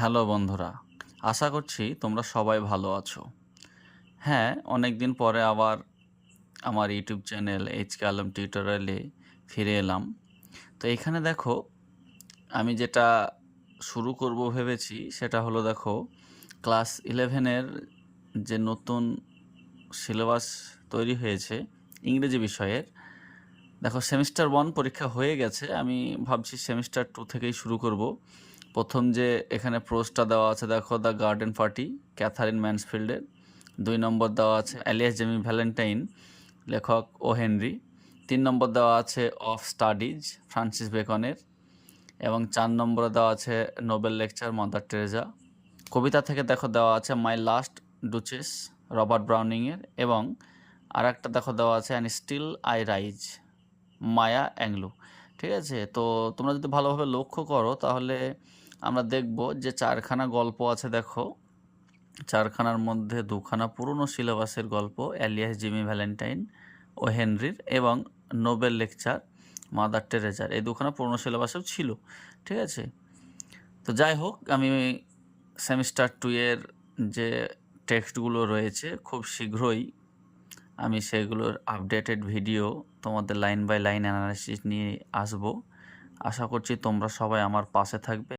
Hello বন্ধুরা, আশা করছি তোমরা সবাই ভালো আছো। হ্যাঁ অনেক দিন পরে আবার আমার YouTube channel H K Alam টিউটোরিয়ালে ফিরে এলাম। তো এখানে দেখো, আমি যেটা শুরু করব ভেবেছি সেটা হলো দেখো, ক্লাস ইলেভেনের যে নতুন সিলেবাস তৈরি হয়েছে ইংরেজি বিষয়ের, দেখো সেমিস্টার ওয়ান পরীক্ষা হয়ে গেছে, আমি ভাবছি সেমিস্টার টু থেকেই শুরু করব। প্রথম যে এখানে প্রোজটা দেওয়া আছে, দেখো দ্য গার্ডেন পার্টি, ক্যাথারিন ম্যান্সফিল্ডের। দুই নম্বর দেওয়া আছে অ্যালিয়াস জেমি ভ্যালেন্টাইন, লেখক ও হেনরি। তিন নম্বর দেওয়া আছে অফ স্টাডিজ, ফ্রান্সিস বেকনের। এবং চার নম্বরে দেওয়া আছে নোবেল লেকচার মাদার টেরেজা। কবিতা থেকে দেখো দেওয়া আছে মাই লাস্ট ডুচেস, রবার্ট ব্রাউনিংয়ের। এবং আর একটা দেখো দেওয়া আছে and still I rise, Maya Angelou. ঠিক আছে? তো তোমরা যদি ভালোভাবে লক্ষ্য করো, তাহলে আমরা দেখব যে চারখানা গল্প আছে, দেখো। চারখানার মধ্যে দুখানা পুরনো সিলেবাসের গল্প অ্যালিয়াস জিমি ভ্যালেন্টাইন ও হেনরির এবং নোবেল লেকচার মাদার টেরেজার। এই দুখানা পুরনো সিলেবাসেও ছিল, ঠিক আছে? তো যাই হোক, আমি সেমিস্টার টু এর যে টেক্সটগুলো রয়েছে, খুব শীঘ্রই আমি সেগুলোর আপডেটেড ভিডিও তোমাদের লাইন বাই লাইন অ্যানালাইসিস নিয়ে আসব। আশা করছি তোমরা সবাই আমার পাশে থাকবে।